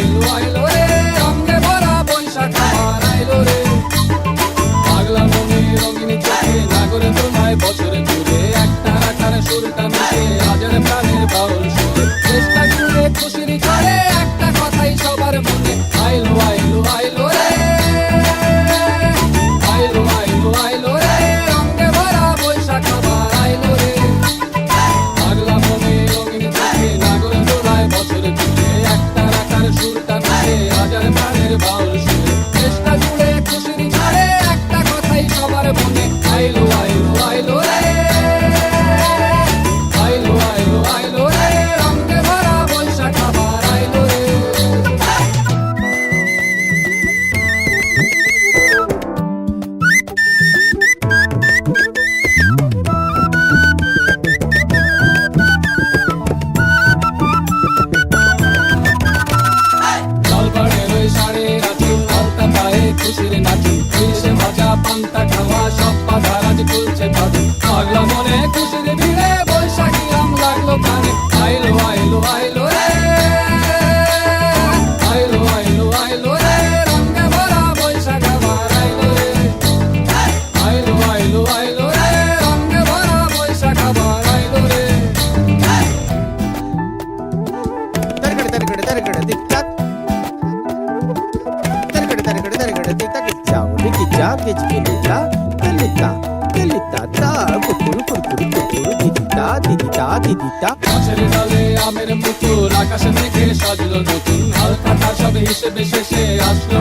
I know, I know. Mare bune, ai luat খুশির নাচি ইলিশে ভাজা পান্তা খাওয়া, সব পাতা রাজ তুলছে ভাবি পাগলা মনে খুশির ভিড়ে বৈশাখী রাম লাগল কানে আইলো আইলো আইলো। জিগে লিতা লিতা লিতা তা কুকুর কুকুর কুকুর দিদিতা দিদিতা দিদিতা গাছের ডালে আমের মুকুল আকাশে মেঘে সাজলো নতুন। হাল কাটা সব হিসেবে শেষে আসলো